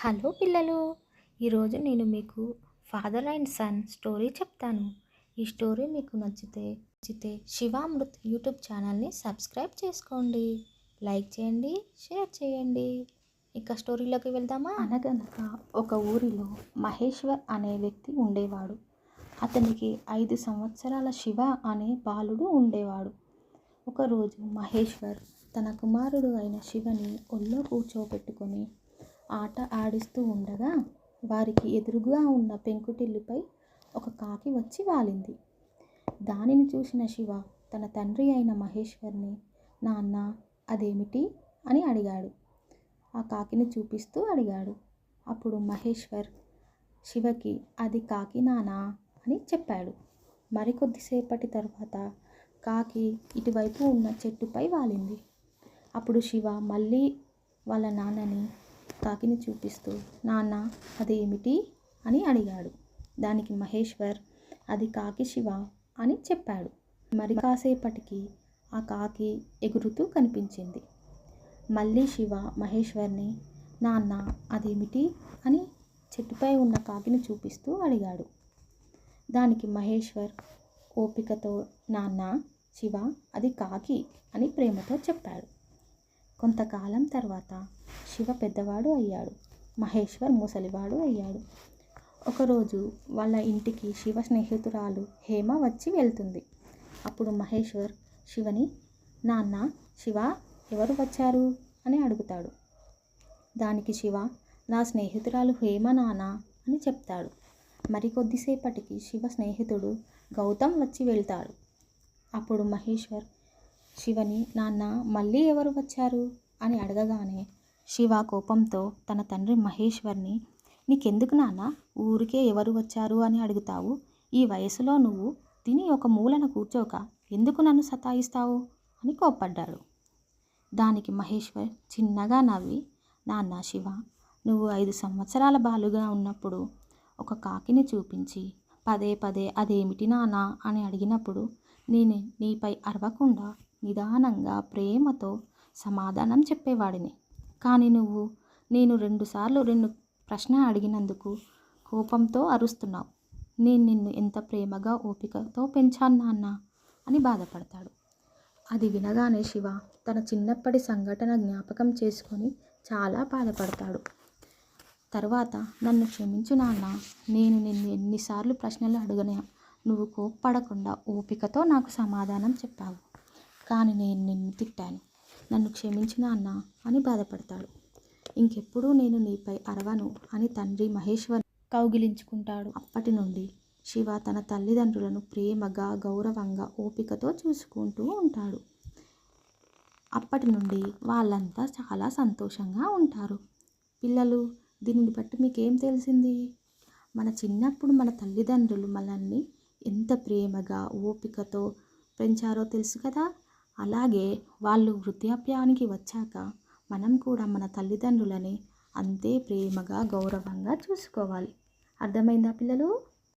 Hello పిల్లలు ఈరోజు నేను మీకు ఫాదర్ అండ్ సన్ స్టోరీ చెప్తాను. ఈ స్టోరీ మీకు నచ్చితే నచ్చితే శివామృత్ యూట్యూబ్ ఛానల్ని సబ్స్క్రైబ్ చేసుకోండి. లైక్ చేయండి షేర్ చేయండి. ఇక స్టోరీలోకి వెళ్దామా? అనగనగా ఒక ఊరిలో మహేశ్వర్ అనే వ్యక్తి ఉండేవాడు. అతనికి ఐదు సంవత్సరాల శివ అనే బాలుడు ఉండేవాడు. ఒకరోజు మహేశ్వర్ తన కుమారుడు అయిన శివని ఒళ్ళో కూర్చోబెట్టుకొని ఆట ఆడిస్తూ ఉండగా వారికి ఎదురుగా ఉన్న పెంకుటిల్లుపై ఒక కాకి వచ్చి వాలింది. దానిని చూసిన శివ తన తండ్రి అయిన మహేశ్వర్ని నాన్న అదేమిటి? అని అడిగాడు. ఆ కాకిని చూపిస్తూ అడిగాడు. అప్పుడు మహేశ్వర్ శివకి అది కాకి నానా? అని చెప్పాడు. మరికొద్దిసేపటి తర్వాత కాకి ఇటువైపు ఉన్న చెట్టుపై వాలింది. అప్పుడు శివ మళ్ళీ వాళ్ళ నాన్నని కాకిని చూపిస్తూ నాన్న అదేమిటి? అని అడిగాడు. దానికి మహేశ్వర్ అది కాకి శివ అని చెప్పాడు. మరి కాసేపటికి ఆ కాకి ఎగురుతూ కనిపించింది. మళ్ళీ శివ మహేశ్వర్ని నాన్న అదేమిటి? అని చెట్టుపై ఉన్న కాకిని చూపిస్తూ అడిగాడు. దానికి మహేశ్వర్ ఓపికతో నాన్న శివ అది కాకి అని ప్రేమతో చెప్పాడు. కొంతకాలం తర్వాత శివ పెద్దవాడు అయ్యాడు. మహేశ్వర్ ముసలివాడు అయ్యాడు. ఒకరోజు వాళ్ళ ఇంటికి శివ స్నేహితురాలు హేమ వచ్చి వెళ్తుంది. అప్పుడు మహేశ్వర్ శివని నాన్న శివ ఎవరు వచ్చారు? అని అడుగుతాడు. దానికి శివ నా స్నేహితురాలు హేమ నాన్న అని చెప్తాడు. మరికొద్దిసేపటికి శివ స్నేహితుడు గౌతమ్ వచ్చి వెళ్తాడు. అప్పుడు మహేశ్వర్ శివని నాన్న మళ్ళీ ఎవరు వచ్చారు? అని అడగగానే శివ కోపంతో తన తండ్రి మహేశ్వర్ని నీకెందుకు నాన్న? ఊరికే ఎవరు వచ్చారు అని అడుగుతావు? ఈ వయసులో నువ్వు తిని ఒక మూలన కూర్చోక ఎందుకు నన్ను సతాయిస్తావు? అని కోప్పడ్డాడు. దానికి మహేశ్వర్ చిన్నగా నవ్వి నాన్న శివ నువ్వు ఐదు సంవత్సరాల బాలుగా ఉన్నప్పుడు ఒక కాకిని చూపించి పదే పదే అదేమిటి నానా అని అడిగినప్పుడు నేను నీపై అరవకుండా నిదానంగా ప్రేమతో సమాధానం చెప్పేవాడిని. కానీ నువ్వు నేను రెండుసార్లు రెండు ప్రశ్న అడిగినందుకు కోపంతో అరుస్తున్నావు. నేను నిన్ను ఎంత ప్రేమగా ఓపికతో పెంచాను నాన్న అని బాధపడతాడు. అది వినగానే శివ తన చిన్నప్పటి సంఘటన జ్ఞాపకం చేసుకొని చాలా బాధపడతాడు. తర్వాత నన్ను క్షమించు నాన్న. నేను నిన్ను ఎన్నిసార్లు ప్రశ్నలు అడగనా నువ్వు కోప్పడకుండా ఓపికతో నాకు సమాధానం చెప్పావు. కానీ నేను నిన్ను తిట్టాను. నన్ను క్షమించిన అన్న అని బాధపడతాడు. ఇంకెప్పుడూ నేను నీపై అరవను అని తండ్రి మహేశ్వర్ కౌగిలించుకుంటాడు. అప్పటి నుండి శివ తన తల్లిదండ్రులను ప్రేమగా గౌరవంగా ఓపికతో చూసుకుంటూ ఉంటాడు. అప్పటి నుండి వాళ్ళంతా చాలా సంతోషంగా ఉంటారు. పిల్లలు దీనిని బట్టి మీకేం తెలిసింది? మన చిన్నప్పుడు మన తల్లిదండ్రులు మనల్ని ఎంత ప్రేమగా ఓపికతో పెంచారో తెలుసు కదా? అలాగే వాళ్ళు వృద్ధాప్యానికి వచ్చాక మనం కూడా మన తల్లిదండ్రులని అంతే ప్రేమగా గౌరవంగా చూసుకోవాలి. అర్థమైందా పిల్లలు?